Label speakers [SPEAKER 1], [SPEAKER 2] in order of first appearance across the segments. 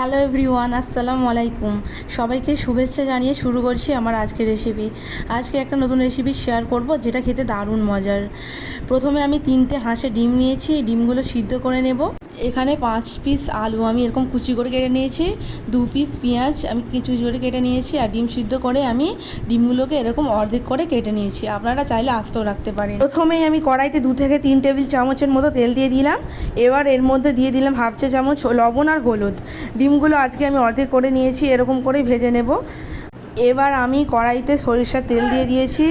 [SPEAKER 1] Hello everyone, আসসালামু আলাইকুম। সবাইকে শুভেচ্ছা জানিয়ে শুরু করছি আমার আজকের রেসিপি আজকে একটা নতুন রেসিপি শেয়ার করব, যেটা খেতে দারুণ মজার। প্রথমে আমি তিনটে হাঁসের ডিম নিয়েছি, ডিমগুলো সিদ্ধ করে নেব। এখানে পাঁচ পিস আলু আমি এরকম কুচি করে কেটে নিয়েছি, দু পিস পেঁয়াজ আমি কিছু করে কেটে নিয়েছি আর ডিম সিদ্ধ করে আমি ডিমগুলোকে এরকম অর্ধেক করে কেটে নিয়েছি। আপনারা চাইলে আস্তেও রাখতে পারেন। প্রথমেই আমি কড়াইতে দু থেকে তিন টেবিল চামচের মতো তেল দিয়ে দিলাম। এবার এর মধ্যে দিয়ে দিলাম হাফ চা চামচ লবণ আর হলুদ। ডিমগুলো আজকে আমি অর্ধেক করে নিয়েছি, এরকম করেই ভেজে নেব। এবার আমি কড়াইতে সরিষার তেল দিয়ে দিয়েছি।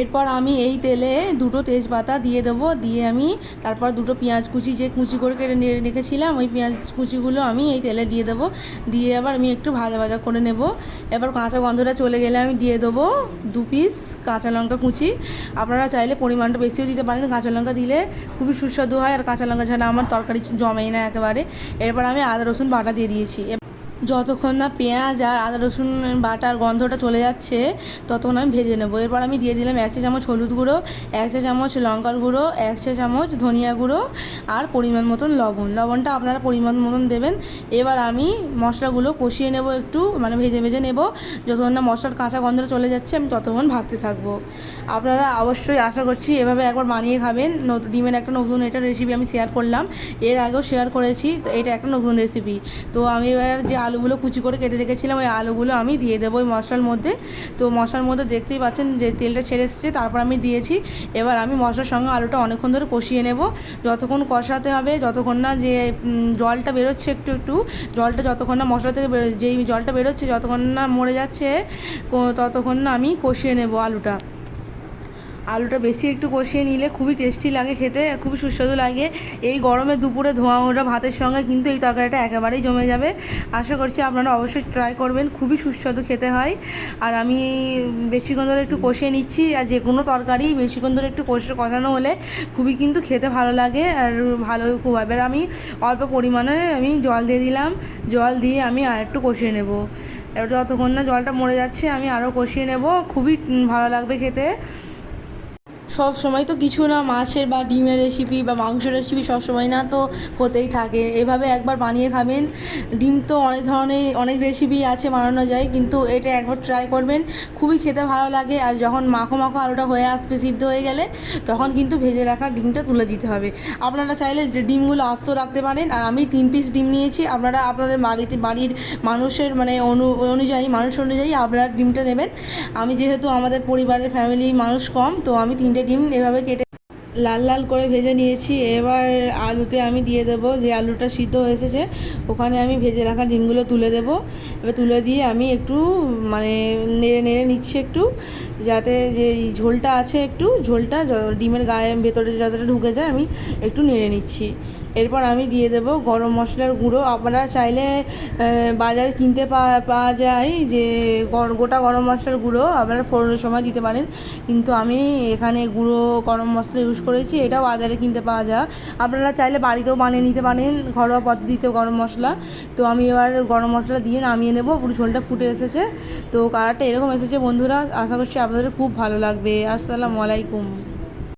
[SPEAKER 1] এরপর আমি এই তেলে দুটো তেজপাতা দিয়ে দেবো, দিয়ে আমি তারপর দুটো পেঁয়াজ কুচি, যে কুচি করে কেটে রেখেছিলাম, ওই পেঁয়াজ কুচিগুলো আমি এই তেলে দিয়ে দেবো। দিয়ে আবার আমি একটু ভাজা ভাজা করে নেব। এবার কাঁচা গন্ধটা চলে গেলে আমি দিয়ে দেবো দু পিস কাঁচা লঙ্কা কুচি। আপনারা চাইলে পরিমাণটা বেশিও দিতে পারেন, কাঁচা লঙ্কা দিলে খুবই সুস্বাদু হয়, আর কাঁচা লঙ্কা ছাড়া আমার তরকারি জমেই না একেবারে। এরপর আমি আদা রসুন বাটা দিয়ে দিয়েছি। যতক্ষণ না পেঁয়াজ আর আদা, রসুন বাটার গন্ধটা চলে যাচ্ছে, ততক্ষণ আমি ভেজে নেব। এরপর আমি দিয়ে দিলাম এক চা চামচ হলুদ গুঁড়ো, এক চা চামচ লঙ্কার গুঁড়ো, এক চা চামচ ধনিয়া গুঁড়ো আর পরিমাণ মতন লবণ। লবণটা আপনারা পরিমাণ মতন দেবেন। এবার আমি মশলাগুলো কষিয়ে নেব একটু মানে ভেজে ভেজে নেব। যতক্ষণ না মশলার কাঁচা গন্ধটা চলে যাচ্ছে, আমি ততক্ষণ ভাজতে থাকব। আপনারা অবশ্যই আশা করছি এভাবে একবার বানিয়ে খাবেন। ডিমের একটা নতুন এটা রেসিপি আমি শেয়ার করলাম। এর আগেও শেয়ার করেছি, তো এটা একটা নতুন রেসিপি তো আমি এবার যে আলুগুলো কুচি করে কেটে রেখেছিলাম, ওই আলুগুলো আমি দিয়ে দেবো ওই মশলার মধ্যে। তো মশলার মধ্যে দেখতেই পাচ্ছেন যে তেলটা ছেড়ে এসেছে, তারপর আমি দিয়েছি। এবার আমি মশলার সঙ্গে আলুটা অনেকক্ষণ ধরে কষিয়ে নেব। যতক্ষণ কষাতে হবে, যতক্ষণ না যে জলটা বেরোচ্ছে একটু একটু, জলটা যতক্ষণ না মশলা থেকে যেই জলটা বেরোচ্ছে, যতক্ষণ না মরে যাচ্ছে ততক্ষণ না আমি কষিয়ে নেব আলুটা। আলুটা বেশি একটু কষিয়ে নিলে খুবই টেস্টি লাগে খেতে, খুবই সুস্বাদু লাগে। এই গরমে দুপুরে ধোঁয়া ওঠা ভাতের সঙ্গে কিন্তু এই তরকারিটা একেবারেই জমে যাবে। আশা করছি আপনারা অবশ্যই ট্রাই করবেন, খুবই সুস্বাদু খেতে হয়। আর আমি বেশিক্ষণ ধরে একটু কষিয়ে নিচ্ছি, আর যে কোনো তরকারি বেশিক্ষণ ধরে একটু কষে কষানো হলে খুবই কিন্তু খেতে ভালো লাগে, আর ভালো খুব এবার আমি অল্প পরিমাণে আমি জল দিয়ে দিলাম। জল দিয়ে আমি আর একটু কষিয়ে নেব। এবার যতক্ষণ না জলটা মরে যাচ্ছে, আমি আরও কষিয়ে নেব। খুবই ভালো লাগবে খেতে। সব সময় তো কিছু না, মাছের বা ডিমের রেসিপি বা মাংসের রেসিপি সব সময় না তো হতেই থাকে। এভাবে একবার বানিয়ে খাবেন। ডিম তো অনেক ধরনের, অনেক রেসিপি আছে বানানো যায়, কিন্তু এটা একবার ট্রাই করবেন। খুবই খেতে ভালো লাগে আর যখন মাখো মাখো আলুটা হয়ে আসবে সিদ্ধ হয়ে গেলে, তখন কিন্তু ভেজে রাখা ডিমটা তুলে দিতে হবে। আপনারা চাইলে ডিমগুলো আস্ত রাখতে পারেন আর আমি তিন পিস ডিম নিয়েছি। আপনারা আপনাদের বাড়িতে, বাড়ির মানুষের মানে অনু, অনুযায়ী, মানুষ অনুযায়ী আপনারা ডিমটা নেবেন। আমি যেহেতু আমাদের পরিবারের ফ্যামিলি মানুষ কম, তো আমি তিনটে ডিম এভাবে কেটে লাল লাল করে ভেজে নিয়েছি। এবার আলুতে আমি দিয়ে দেবো যে আলুটা সিদ্ধ এসেছে, ওখানে আমি ভেজে রাখা ডিমগুলো তুলে দেব। এবার তুলে দিয়ে আমি একটু মানে নেড়ে নেড়ে নিচ্ছি একটু, যাতে যে ঝোলটা আছে একটু, ঝোলটা ডিমের গায়ে ভেতরে যতটা ঢুকে যায়, আমি একটু নেড়ে নিচ্ছি। এরপর আমি দিয়ে দেব গরম মশলার গুঁড়ো। আপনারা চাইলে বাজারে কিনতে পাওয়া পাওয়া যায় যে গোটা গরম মশলার গুঁড়ো আপনারা ফোড়নের সময় দিতে পারেন। কিন্তু আমি এখানে গুঁড়ো, গরম মশলা ইউজ করেছি, এটাও বাজারে কিনতে পাওয়া যায়। আপনারা চাইলে বাড়িতেও বানিয়ে নিতে পারেন, ঘরোয়া পদ্ধতিতে গরম মশলা। তো আমি এবার গরম মশলা দিয়ে নামিয়ে নেব, পুরো ঝোলটা ফুটে এসেছে। তো কালারটা এরকম এসেছে বন্ধুরা, আশা করছি আপনাদের খুব ভালো লাগবে। আসসালামু আলাইকুম।